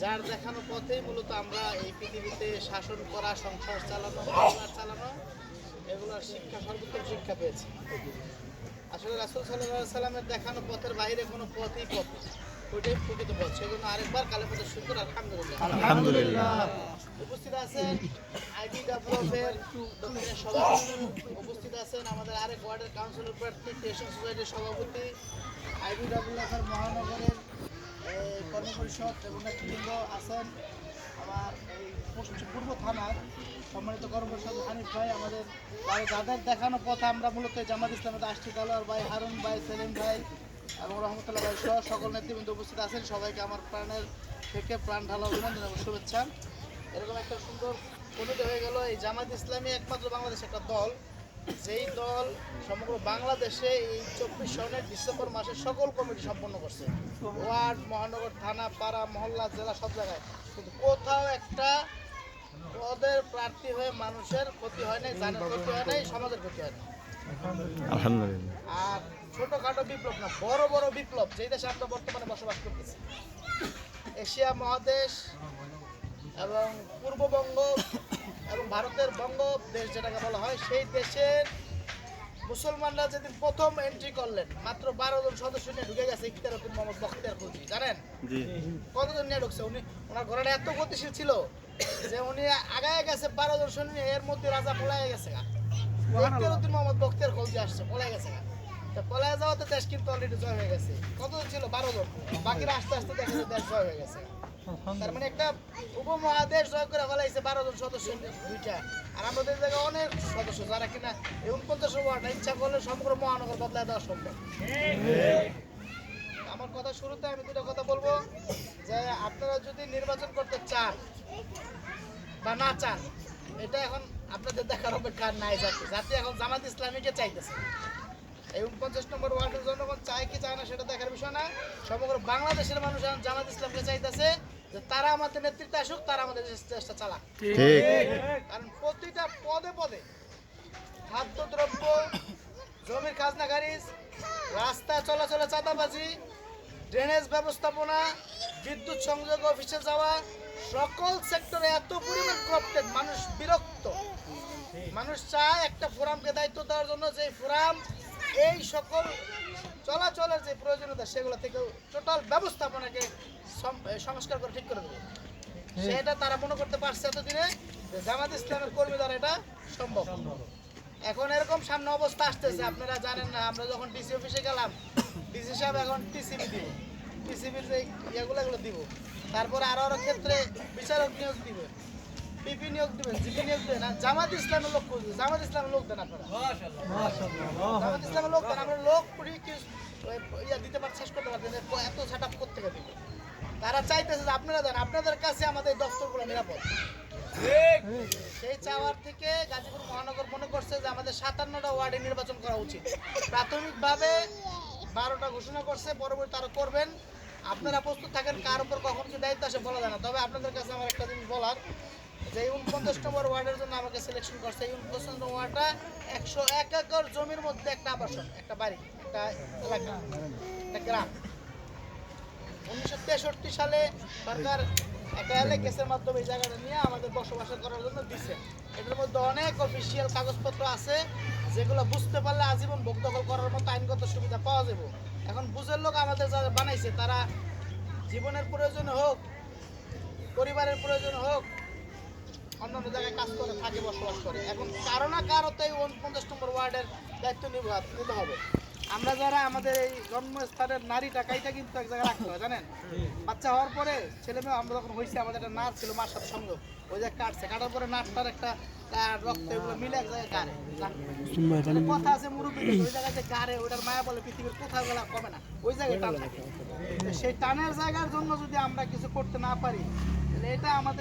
যার দেখানো পথেই মূলত আমরা এই পৃথিবীতে শাসন করা সংসার চালানো পরিবার চালানো এগুলোর শিক্ষা সর্বোত্তম শিক্ষা পেয়েছি। আসলে রাসূল সাল্লাল্লাহু সাল্লামের দেখানো পথের বাইরে কোনো পথই পথ। ওইটাই প্রকৃত পথ। সেজন্য আরেকবার কালে পথের শুক্র আলহামদুলিল্লাহ। আলহামদুলিল্লাহ। উপস্থিত আছেন আইডি ডেভেলপের দক্ষিণের সভাপতি। উপস্থিত আছেন আমাদের আরেক ওয়ার্ডের কাউন্সিলর প্রার্থী ক্রিয়েশন সোসাইটির সভাপতি আইডি ডেভেলপের মহানগরের কর্মপরিষদ এবং নেতৃবৃন্দ আছেন আমার এই পূর্ব থানার সম্মানিত কর্মপরিষদ হানিফ ভাই, আমাদের ভাই যাদের দেখানো পথে আমরা মূলত জামাত ইসলামের আশটি তালোয়ার ভাই হারুন ভাই, সেলিম ভাই এবং রহমতুল্লাহ ভাই সহ সকল নেতৃবৃন্দ উপস্থিত আছেন। সবাইকে আমার প্রাণের থেকে প্রাণ ঢালা অভিনন্দন এবং শুভেচ্ছা। এরকম একটা সুন্দর কমিটি হয়ে গেল, এই জামাত ইসলামী একমাত্র বাংলাদেশ একটা দল। যেই দল সমগ্র বাংলাদেশে এই চব্বিশ সনের ডিসেম্বর মাসে সকল কমিটি সম্পন্ন করছে। ওয়ার্ড মহানগর থানা পাড়া মহল্লা জেলা সব জায়গায়। কিন্তু কোথাও একটা পদের প্রার্থী হয়ে মানুষের ক্ষতি হয় নাই জানের ক্ষতি হয় নাই সমাজের ক্ষতি হয় নাই। আর ছোটখাটো বিপ্লব না বড় বড় বিপ্লব যেই দেশে আমরা বর্তমানে বসবাস করতেছি। এশিয়া মহাদেশ এবং পূর্ববঙ্গ এবং ভারতের বঙ্গ দেশ যেটাকে বলা হয় সেই দেশের মুসলমানরা যেদিন প্রথম এন্ট্রি করলেন মাত্র বারো জন সদস্য নিয়ে ঢুকে গেছে ইখতিয়ার উদ্দিন মোহাম্মদ বখতিয়ার খুলজি জানেন? কতজন নিয়ে ঢুকছে? উনি ওনার ঘোড়াটা এত গতিশীল ছিল যে উনি আগায় গেছে বারো জন সৈন্য নিয়ে এর মধ্যে রাজা পলায় গেছে গা। ইখতিয়ার উদ্দিন মোহাম্মদ বখতিয়ার খুলজি আসছে পলায় গেছে গা। তা পলায় যাওয়াতে দেশ কিন্তু অলরেডি জয় হয়ে গেছে। কতজন ছিল? বারো জন। বাকিরা আস্তে আস্তে দেখা যায় দেশ জয় হয়ে গেছে। তার মানে একটা উপমহাদেশ জয় করে ফেলাইছে বারো জন সদস্য দুইটা। আর আমাদের জায়গায় অনেক সদস্য, যারা কিনা এই উনপঞ্চাশ ইচ্ছা করলে সমগ্র মহানগর বদলায় দেওয়া সম্ভব। আমার কথা শুরুতে আমি দুটো কথা বলব, যে আপনারা যদি নির্বাচন করতে চান বা না চান, এটা এখন আপনাদের দেখার অপেক্ষা নাই জাতি। জাতি এখন জামাত ইসলামীকে চাইতেছে। এই উনপঞ্চাশ নম্বর ওয়ার্ডের জনগণ চায় কি সেটা দেখার বিষয় না। সমগ্র বাংলাদেশের মানুষ এখন জামাত ইসলামকে চাইতেছে যে তারা আমাদের নেতৃত্বে আসুক তারা আমাদের দেশটা চালাক। কারণ প্রতিটা পদে পদে খাদ্যদ্রব্য জমির খাজনা খারিজ রাস্তা চলাচলে চাঁদাবাজি ড্রেনেজ ব্যবস্থাপনা বিদ্যুৎ সংযোগ অফিসে যাওয়া সকল সেক্টরে এত পরিমাণ কপ্টেড মানুষ বিরক্ত। মানুষ চায় একটা ফোরামকে দায়িত্ব দেওয়ার জন্য যে ফোরাম এই সকল চলাচলের যে প্রয়োজনীয়তা সেগুলো থেকে টোটাল ব্যবস্থাপনাকে সংস্কার করে ঠিক করে দেবে। সেটা তারা মনে করতে পারছে এতদিনে যে জামাত ইসলামের কর্মী দ্বারা এটা সম্ভব। এখন এরকম সামনে অবস্থা আসতেছে আপনারা জানেন না আমরা যখন ডিসি অফিসে গেলাম ডিসি সাহেব এখন টিসিবি দিব। টিসিবির যে ইয়েগুলো এগুলো দিব। তারপরে আরও আরও ক্ষেত্রে বিচারক নিয়োগ দিবে পিপি নিয়োগ দিবেন জিপি নিয়োগ দিবেন জামাত ইসলামের লোক জামাত ইসলামের লোক দেন আপনারা। জামাত ইসলামের লোক দেন ইয়া দিতে পার শেষ করতে পারছেন এত সেট আপ করতে গেলে তারা চাইতেছে যে আপনারা দেন আপনাদের কাছে আমাদের দপ্তরগুলো নিরাপদ। সেই চাওয়ার থেকে গাজীপুর মহানগর মনে করছে যে আমাদের সাতান্নটা ওয়ার্ডে নির্বাচন করা উচিত। প্রাথমিকভাবে বারোটা ঘোষণা করছে পরবর্তী তারা করবেন। আপনারা প্রস্তুত থাকেন কার উপর কখন কি দায়িত্ব আসে বলা যায় না। তবে আপনাদের কাছে আমার একটা জিনিস বলার যে উনপঞ্চাশ নম্বর ওয়ার্ডের জন্য আমাকে সিলেকশন করছে। এই উনপঞ্চাশ নম্বর ওয়ার্ডটা একশো এক একর জমির মধ্যে একটা আবাসন একটা বাড়ি। একটা এলাকা উনিশশো তেষট্টি সালে সরকার একটা গ্যাসের মাধ্যমে এই জায়গাটা নিয়ে আমাদের বসবাস করার জন্য দিছে। এটার মধ্যে অনেক অফিসিয়াল কাগজপত্র আছে, যেগুলো বুঝতে পারলে আজীবন ভোগ দখল করার মতো আইনগত সুবিধা পাওয়া যাবে। এখন বুঝের লোক আমাদের যারা বানাইছে, তারা জীবনের প্রয়োজনে হোক, পরিবারের প্রয়োজনে হোক, অন্যান্য জায়গায় কাজ করে, থাকে, বসবাস করে। এখন কারও না কারও তো এই উনপঞ্চাশ নম্বর ওয়ার্ডের দায়িত্ব নিতে হবে। আমরা যারা আমাদের এই জন্মস্থানের নারীটা কাইটা কিন্তু এক জায়গায় রাখতে হয় জানেন? বাচ্চা হওয়ার পরে ছেলে মেয়ে আমরা যখন হয়েছে আমাদের একটা নার্স ছিল মার সাথে সংযোগ ওই যে কাটছে কাটার পরে নার্সটার একটা রক্ত এগুলো মিলে এক জায়গায় গাড়ে। মানে কথা আছে মুরব্বী ওই জায়গায় যে গাড়ে ওটার মায়া বলে পৃথিবীর কোথাও গেলা কমে না। ওই জায়গায় টান থাকে। সেই টানের জায়গার জন্য যদি আমরা কিছু করতে না পারি তাহলে এটা আমাদের